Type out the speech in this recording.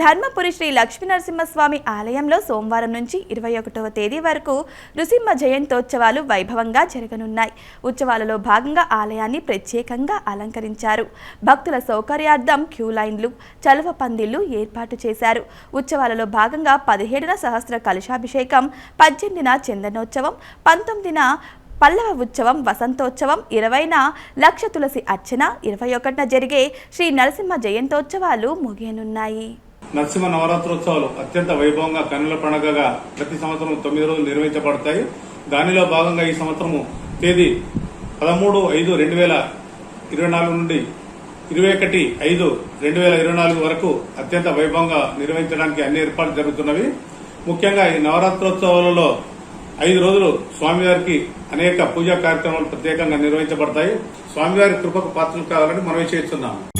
ధర్మపురి శ్రీ లక్ష్మీనరసింహస్వామి ఆలయంలో సోమవారం నుంచి ఇరవై ఒకటవ తేదీ వరకు నృసింహ జయంతోత్సవాలు వైభవంగా జరగనున్నాయి. ఉత్సవాలలో భాగంగా ఆలయాన్ని ప్రత్యేకంగా అలంకరించారు. భక్తుల సౌకర్యార్థం క్యూ లైన్లు చలువ పందిళ్ళు ఏర్పాటు చేశారు. ఉత్సవాలలో భాగంగా పదిహేడున సహస్ర కలశాభిషేకం పద్దెనిమిదిన చందనోత్సవం పంతొమ్మిదిన పల్లవ ఉత్సవం వసంతోత్సవం ఇరవైన లక్ష తులసి అర్చన ఇరవై ఒకటిన జరిగే శ్రీ నరసింహ జయంతోత్సవాలు ముగియనున్నాయి. నరసింహ నవరాత్రోత్సవాలు అత్యంత వైభవంగా కన్నుల పండుగగా ప్రతి సంవత్సరం తొమ్మిది రోజులు నిర్వహించబడతాయి. దానిలో భాగంగా ఈ సంవత్సరము తేదీ పదమూడు ఐదు రెండు వేల ఇరవై నాలుగు నుండి ఇరవై ఒకటి ఐదు రెండు వేల ఇరవై నాలుగు వరకు అత్యంత వైభవంగా నిర్వహించడానికి అన్ని ఏర్పాట్లు జరుగుతున్నవి. ముఖ్యంగా ఈ నవరాత్రోత్సవాలలో ఐదు రోజులు స్వామివారికి అనేక పూజా కార్యక్రమాలు ప్రత్యేకంగా నిర్వహించబడతాయి. స్వామివారి కృపకు పాత్రలు కావాలని మనవి చేస్తున్నాము.